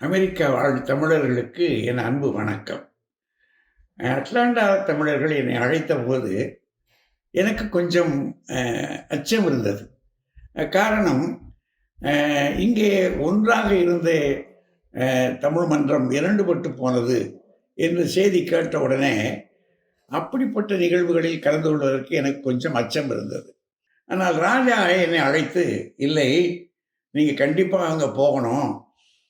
America வாழ் தமிழர்களுக்கு என் அன்பு வணக்கம். அட்லாண்டா தமிழர்கள் என்னை அழைத்த போது எனக்கு கொஞ்சம் அச்சம் இருந்தது. காரணம் இங்கே ஒன்றாக இருந்த தமிழ் மன்றம் இரண்டுபட்டு போனது என்று செய்தி கேட்ட உடனே அப்படிப்பட்ட நிகழ்வுகளில் கலந்து கொள்வதற்கு எனக்கு கொஞ்சம் அச்சம் இருந்தது. ஆனால் ராஜா என்னை அழைத்து இல்லை நீங்கள் கண்டிப்பாக அங்கே போகணும்.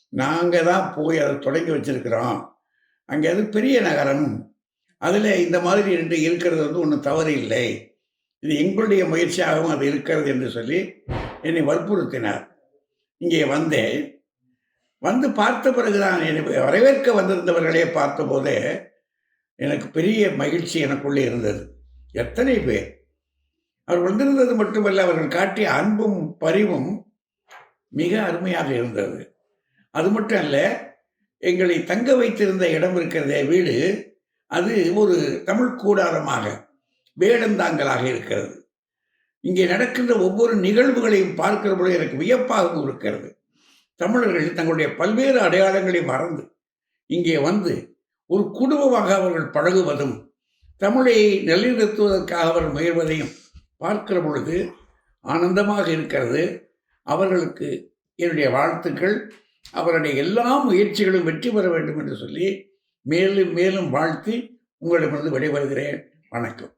நாங்கள் தான் போய் அதை தொடங்கி வச்சிருக்கிறோம். அங்கே அது பெரிய நகரம். அதில் இந்த மாதிரி ரெண்டு இருக்கிறது வந்து ஒன்றும் தவறு இல்லை. இது எங்களுடைய முயற்சியாகவும் அது இருக்கிறது என்று சொல்லி என்னை வற்புறுத்தினார். இங்கே வந்தேன் வந்து பார்த்த பிறகுதான் என்னை வரவேற்க வந்திருந்தவர்களே பார்த்தபோது எனக்கு பெரிய மகிழ்ச்சி எனக்குள்ளே இருந்தது. எத்தனை பேர்? அவர் வந்திருந்தது மட்டுமல்ல அவர்கள் காட்டிய அன்பும் பரிவும் மிக அருமையாக இருந்தது. அது மட்டும் அல்ல எங்களை தங்க வைத்திருந்த இடம் இருக்கிறதே வீடு அது ஒரு தமிழ் கூடாரமாக வேடந்தாங்கலாக இருக்கிறது. இங்கே நடக்கின்ற ஒவ்வொரு நிகழ்வுகளையும் பார்க்கிற பொழுது எனக்கு வியப்பாகவும் இருக்கிறது. தமிழர்கள் தங்களுடைய பல்வேறு அடையாளங்களை மறந்து இங்கே வந்து ஒரு குடும்பமாக அவர்கள் பழகுவதும் தமிழை நிலைநிறுத்துவதற்காக அவர் முயல்வதையும் பார்க்கிற பொழுது ஆனந்தமாக இருக்கிறது. அவர்களுக்கு என்னுடைய வாழ்த்துக்கள். அவருடைய எல்லா முயற்சிகளும் வெற்றி பெற வேண்டும் என்று சொல்லி மேலும் மேலும் வாழ்த்தி உங்களிடமிருந்து விடைபெறுகிறேன். வணக்கம்.